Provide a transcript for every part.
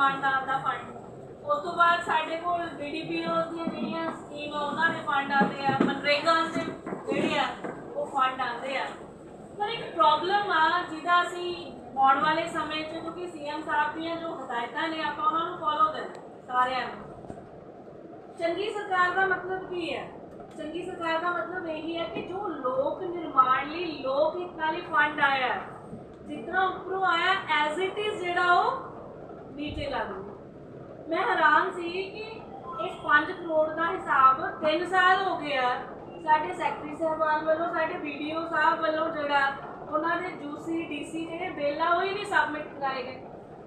ਨਿਰਮਾਣ ਦਾ ਫੰਡ ਉਸ ਤੋਂ ਬਾਅਦ ਸਾਡੇ ਕੋਲ ਬੀਡੀਪੀਓ ਦੀਆਂ ਜਿਹੜੀਆਂ ਸਕੀਮ ਆ ਉਹਨਾਂ ਦੇ ਫੰਡ ਆਉਂਦੇ ਆ ਮਨਰੇਗਾ ਦੇ ਜਿਹੜੇ ਆ ਉਹ ਫੰਡ ਆਉਂਦੇ ਆ। ਪਰ ਇੱਕ ਪ੍ਰੋਬਲਮ ਆ ਜਿਹਦਾ ਅਸੀਂ ਆਉਣ ਵਾਲੇ ਸਮੇਂ 'ਚ ਕਿਉਂਕਿ ਸੀਐਮ ਸਾਹਿਬ ਦੀਆਂ ਜੋ ਹਦਾਇਤਾਂ ਨੇ ਆਪਾਂ ਉਹਨਾਂ ਨੂੰ ਫੋਲੋ ਕਰਨਾ ਸਾਰਿਆਂ ਨੂੰ। ਚੰਗੀ ਸਰਕਾਰ ਦਾ ਮਤਲਬ ਕੀ ਹੈ? ਚੰਗੀ ਸਰਕਾਰ ਦਾ ਮਤਲਬ ਇਹੀ ਹੈ ਕਿ ਜੋ ਲੋਕ ਨਿਰਮਾਣ ਲਈ ਲੋਕ ਹਿੱਤਾਂ ਲਈ ਫੰਡ ਆਇਆ ਹੈ, ਜਿਤਨਾ ਉੱਪਰੋਂ ਆਇਆ ਐਜ਼ ਇਟ ਇਜ਼ ਜਿਹੜਾ ਉਹ ਨੀਚੇ ਲੱਗੂ ਮੈਂ ਹੈਰਾਨ ਸੀ ਕਿ ਇਹ 5 ਕਰੋੜ ਦਾ ਹਿਸਾਬ 3 ਸਾਲ ਹੋ ਗਏ ਆ। ਸਾਡੇ ਸੈਕਟਰੀ ਸਾਹਿਬਾਨ ਵੱਲੋਂ, ਸਾਡੇ ਵੀਡੀਓ ਸਾਹਿਬ ਵੱਲੋਂ ਜਿਹੜਾ ਉਹਨਾਂ ਦੇ ਜੂਸੀ ਡੀਸੀ ਜਿਹੜੇ ਬਿੱਲ ਆ, ਉਹ ਹੀ ਨਹੀਂ ਸਬਮਿਟ ਕਰਾਏ ਗਏ।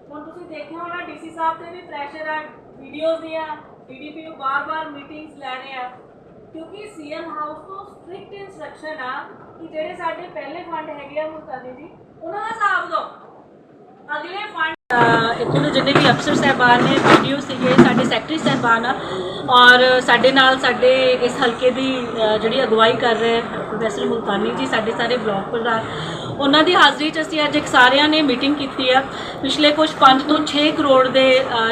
ਹੁਣ ਤੁਸੀਂ ਦੇਖਿਆ ਹੋਣਾ ਡੀਸੀ ਸਾਹਿਬ ਤੇ ਵੀ ਪ੍ਰੈਸ਼ਰ ਆ ਵੀਡੀਓਜ਼ ਦੀਆਂ ਡੀਡੀਪੀ ਨੂੰ ਬਾਰ-ਬਾਰ ਮੀਟਿੰਗਸ ਲੈ ਰਹੇ ਆ। ਕਿਉਂਕਿ ਸੀਐਮ ਹਾਊਸ ਤੋਂ ਸਟ੍ਰਿਕਟ ਇਨਸਟਰਕਸ਼ਨ ਆ ਕਿ ਜਿਹੜੇ ਸਾਡੇ ਪਹਿਲੇ ਫੰਡ ਹੈਗੇ ਆ, ਮੁਲਤਾਨੀ ਜੀ, ਉਹਨਾਂ ਦਾ ਹਿਸਾਬ ਦਿਓ ਅਗਲੇ ਫੰਡ ਇੱਥੋਂ ਦੇ ਜਿੰਨੇ ਵੀ ਅਫਸਰ ਸਹਿਬਾਨ ਨੇ, ਵੀਡੀਓ ਸੀਗੇ, ਸਾਡੇ ਸੈਕਟਰੀ ਸਹਿਬਾਨ ਆ, ਔਰ ਸਾਡੇ ਨਾਲ ਸਾਡੇ ਇਸ ਹਲਕੇ ਦੀ ਜਿਹੜੀ ਅਗਵਾਈ ਕਰ ਰਹੇ ਪ੍ਰੋਫੈਸਰ ਮੁਲਤਾਨੀ ਜੀ, ਸਾਡੇ ਸਾਰੇ ਬਲਾਕ ਪ੍ਰਧਾਨ। ਉਹਨਾਂ ਦੀ ਹਾਜ਼ਰੀ 'ਚ ਅਸੀਂ ਅੱਜ ਇੱਕ ਸਾਰਿਆਂ ਨੇ ਮੀਟਿੰਗ ਕੀਤੀ ਆ। ਪਿਛਲੇ ਕੁਝ 5 ਤੋਂ 6 ਕਰੋੜ ਦੇ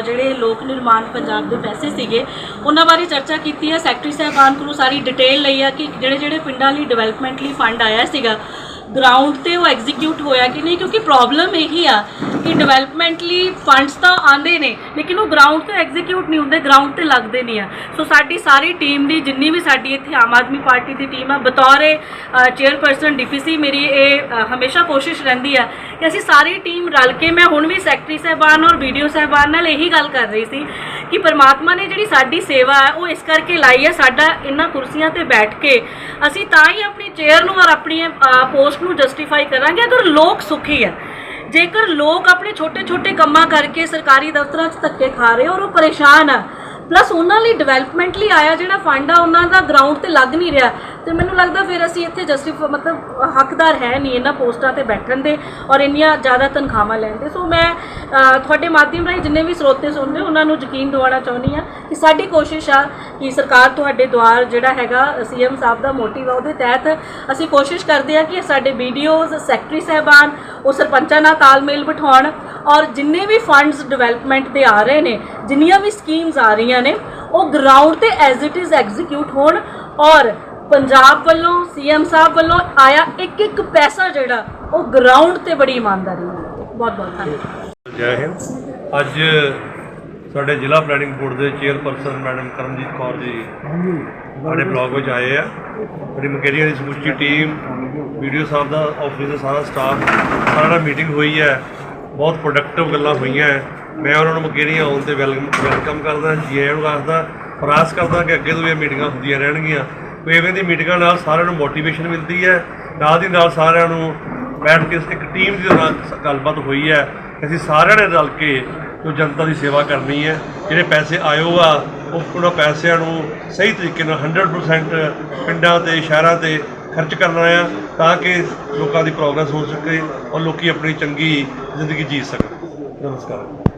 ਜਿਹੜੇ ਲੋਕ ਨਿਰਮਾਣ ਪੰਜਾਬ ਦੇ ਪੈਸੇ ਸੀਗੇ, ਉਹਨਾਂ ਬਾਰੇ ਚਰਚਾ ਕੀਤੀ ਆ। ਸੈਕਟਰੀ ਸਹਿਬਾਨ ਕੋਲੋਂ ਸਾਰੀ ਡਿਟੇਲ ਲਈ ਆ ਕਿ ਜਿਹੜੇ ਜਿਹੜੇ ਪਿੰਡਾਂ ਲਈ, ਡਿਵੈਲਪਮੈਂਟ ਲਈ ਫੰਡ ਆਇਆ ਸੀਗਾ ਗਰਾਊਂਡ ਤੇ ਉਹ ਐਗਜ਼ੀਕਿਊਟ ਹੋਇਆ ਕਿ ਨਹੀਂ, ਕਿਉਂਕਿ ਪ੍ਰੋਬਲਮ ਇਹੀ ਆ ਕਿ ਡਿਵੈਲਪਮੈਂਟਲੀ ਫੰਡਸ ਤਾਂ ਆਉਂਦੇ ਨੇ, ਲੇਕਿਨ ਉਹ ਗਰਾਊਂਡ ਤੇ ਐਗਜ਼ੀਕਿਊਟ ਨਹੀਂ ਹੁੰਦੇ ਗਰਾਊਂਡ ਤੇ ਲੱਗਦੇ ਨਹੀਂ ਆ। ਸੋ ਸਾਡੀ ਸਾਰੀ ਟੀਮ ਦੀ, ਜਿੰਨੀ ਵੀ ਸਾਡੀ ਇੱਥੇ ਆਮ ਆਦਮੀ ਪਾਰਟੀ ਦੀ ਟੀਮ ਆ, ਬਤੌਰ ਚੇਅਰਪਰਸਨ ਡੀਪੀਸੀ ਮੇਰੀ ਇਹ ਹਮੇਸ਼ਾ ਕੋਸ਼ਿਸ਼ ਰਹਿੰਦੀ ਆ ਕਿ ਅਸੀਂ ਸਾਰੀ ਟੀਮ ਰਲ ਕੇ, ਮੈਂ ਹੁਣ ਵੀ ਸੈਕਟਰੀ ਸਾਹਿਬਾਨ ਔਰ ਵੀਡੀਓ ਸਾਹਿਬਾਨ ਨਾਲ ਇਹੀ ਗੱਲ ਕਰ ਰਹੀ ਸੀ ਕਿ ਪਰਮਾਤਮਾ ਨੇ ਜਿਹੜੀ ਸਾਡੀ ਸੇਵਾ ਹੈ, ਉਹ ਇਸ ਕਰਕੇ ਲਾਈ ਹੈ, ਸਾਡਾ ਇਹਨਾਂ ਕੁਰਸੀਆਂ ਤੇ ਬੈਠ ਕੇ। ਅਸੀਂ ਤਾਂ ਹੀ ਆਪਣੀ ਚੇਅਰ ਨੂੰ ਔਰ ਆਪਣੀ ਪੋਸਟ ਨੂੰ ਜਸਟੀਫਾਈ ਕਰਾਂਗੇ, ਅਗਰ ਲੋਕ ਸੁਖੀ ਹੈ। ਜੇਕਰ ਲੋਕ ਆਪਣੇ ਛੋਟੇ ਛੋਟੇ ਕੰਮਾਂ ਕਰਕੇ ਸਰਕਾਰੀ ਦਫ਼ਤਰਾਂ 'ਚ ਧੱਕੇ ਖਾ ਰਹੇ ਔਰ ਉਹ ਪਰੇਸ਼ਾਨ ਆ ਪਲੱਸ ਉਹਨਾਂ ਲਈ ਡਿਵੈਲਪਮੈਂਟ ਲਈ ਆਇਆ ਜਿਹੜਾ ਫੰਡ ਆ, ਉਹਨਾਂ ਦਾ ਗਰਾਊਂਡ ਤੇ ਲੱਗ ਨਹੀਂ ਰਿਹਾ। ਤੇ ਮੈਨੂੰ ਲੱਗਦਾ ਫਿਰ ਅਸੀਂ ਇੱਥੇ ਜਸਟਿਫ ਮਤਲਬ, ਹੱਕਦਾਰ ਹੈ ਨਹੀਂ ਇਹਨਾਂ ਪੋਸਟਾਂ ਤੇ ਬੈਠਣ ਦੇ ਔਰ ਇੰਨੀਆਂ ਜ਼ਿਆਦਾ ਤਨਖਾਹਾਂ ਲੈਣ ਦੇ। ਸੋ ਮੈਂ ਤੁਹਾਡੇ ਮਾਧਿਅਮ ਰਾਹੀਂ ਜਿੰਨੇ ਵੀ ਸਰੋਤੇ ਸੁਣਦੇ, ਉਹਨਾਂ ਨੂੰ ਯਕੀਨ ਦਿਵਾਉਣਾ ਚਾਹੁੰਦੀ ਆ ਕਿ ਸਾਡੀ ਕੋਸ਼ਿਸ਼ ਆ ਕਿ ਸਰਕਾਰ ਤੁਹਾਡੇ ਦੁਆਰ ਜਿਹੜਾ ਹੈਗਾ, ਸੀਐਮ ਸਾਹਿਬ ਦਾ ਮੋਟਿਵ ਆ, ਉਹਦੇ ਤਹਿਤ ਅਸੀਂ ਕੋਸ਼ਿਸ਼ ਕਰਦੇ ਆ ਕਿ ਸਾਡੇ ਵੀਡੀਓਜ਼ ਸੈਕਟਰੀ ਸਾਹਿਬਾਨ, ਉਹ ਸਰਪੰਚਾਂ ਨਾਲ ਤਾਲਮੇਲ ਬਿਠਾਉਣ ਔਰ ਜਿੰਨੇ ਵੀ ਫੰਡਸ ਡਿਵੈਲਪਮੈਂਟ ਦੇ ਆ ਰਹੇ ਨੇ, ਜਿੰਨੀਆਂ ਵੀ ਸਕੀਮਸ ਆ ਰਹੀਆਂ ਨੇ, ਉਹ ਗਰਾਊਂਡ ਤੇ ਐਜ਼ ਇਟ ਇਜ਼ ਐਗਜ਼ੀਕਿਊਟ ਹੋਣ ਔਰ ਪੰਜਾਬ ਵੱਲੋਂ ਸੀਐਮ ਸਾਹਿਬ ਵੱਲੋਂ ਆਇਆ ਇੱਕ ਇੱਕ ਪੈਸਾ ਜਿਹੜਾ, ਉਹ ਗਰਾਊਂਡ ਤੇ ਬੜੀ ਇਮਾਨਦਾਰੀ ਨਾਲ। ਬਹੁਤ ਬਹੁਤ ਧੰਨਵਾਦ। ਜੈ ਹਿੰਦ। ਅੱਜ ਸਾਡੇ ਜ਼ਿਲ੍ਹਾ ਪਲੈਨਿੰਗ ਬੋਰਡ ਦੇ ਚੇਅਰਪਰਸਨ ਮੈਡਮ ਕਰਮਜੀਤ ਕੌਰ ਜੀ ਸਾਡੇ ਬਲਾਕ ਵਿੱਚ ਆਏ ਆ। ਬੜੀ ਮਕੇਰੀਆਂ ਦੀ ਸਮੁੱਚੀ ਟੀਮ ਵੀਡੀਓ ਸਾਹਿਬ ਦਾ ਆਫਿਸ ਦਾ ਸਾਰਾ ਸਟਾਫ ਸਾਰਾ ਨਾਲ ਮੀਟਿੰਗ ਹੋਈ ਹੈ, ਬਹੁਤ ਪ੍ਰੋਡਕਟਿਵ ਗੱਲਾਂ ਹੋਈਆਂ ਮੈਂ ਉਹਨਾਂ ਨੂੰ ਮਕੇਰੀਆਂ ਆਉਣ ਤੇ ਵੈਲਕਮ ਵੈਲਕਮ ਕਰਦਾ, ਜੀ ਆਇਆਂ ਨੂੰ ਆਖਦਾ ਫਰਾਸ ਕਰਦਾ ਕਿ ਅੱਗੇ ਤੋਂ ਵੀ ਇਹ ਮੀਟਿੰਗਾਂ ਹੁੰਦੀਆਂ ਰਹਿਣਗੀਆਂ। ਕੋਈ ਦੀ ਮੀਟਿੰਗਾਂ ਨਾਲ ਸਾਰਿਆਂ ਨੂੰ ਮੋਟੀਵੇਸ਼ਨ ਮਿਲਦੀ ਹੈ। ਨਾਲ ਦੀ ਨਾਲ ਸਾਰਿਆਂ ਨੂੰ ਬੈਠ ਕੇ ਇੱਕ ਟੀਮ ਦੀ ਤਰ੍ਹਾਂ ਗੱਲਬਾਤ ਹੋਈ ਹੈ। ਅਸੀਂ ਸਾਰਿਆਂ ਨੇ ਰਲ ਕੇ ਜੋ ਜਨਤਾ ਦੀ ਸੇਵਾ ਕਰਨੀ ਹੈ, ਜਿਹੜੇ ਪੈਸੇ ਆਇਓ ਆ, ਉਹ ਉਹਨਾਂ ਪੈਸਿਆਂ ਨੂੰ ਸਹੀ ਤਰੀਕੇ ਨਾਲ 100% ਪਿੰਡਾਂ ਤੇ, ਸ਼ਹਿਰਾਂ ਤੇ ਖਰਚ ਕਰਨਾ ਆ, ਤਾਂ ਕਿ ਲੋਕਾਂ ਦੀ ਪ੍ਰੋਗਰੈਸ ਹੋ ਸਕੇ ਔਰ ਲੋਕੀ ਆਪਣੀ ਚੰਗੀ ਜ਼ਿੰਦਗੀ ਜੀ ਸਕਣ। ਨਮਸਕਾਰ।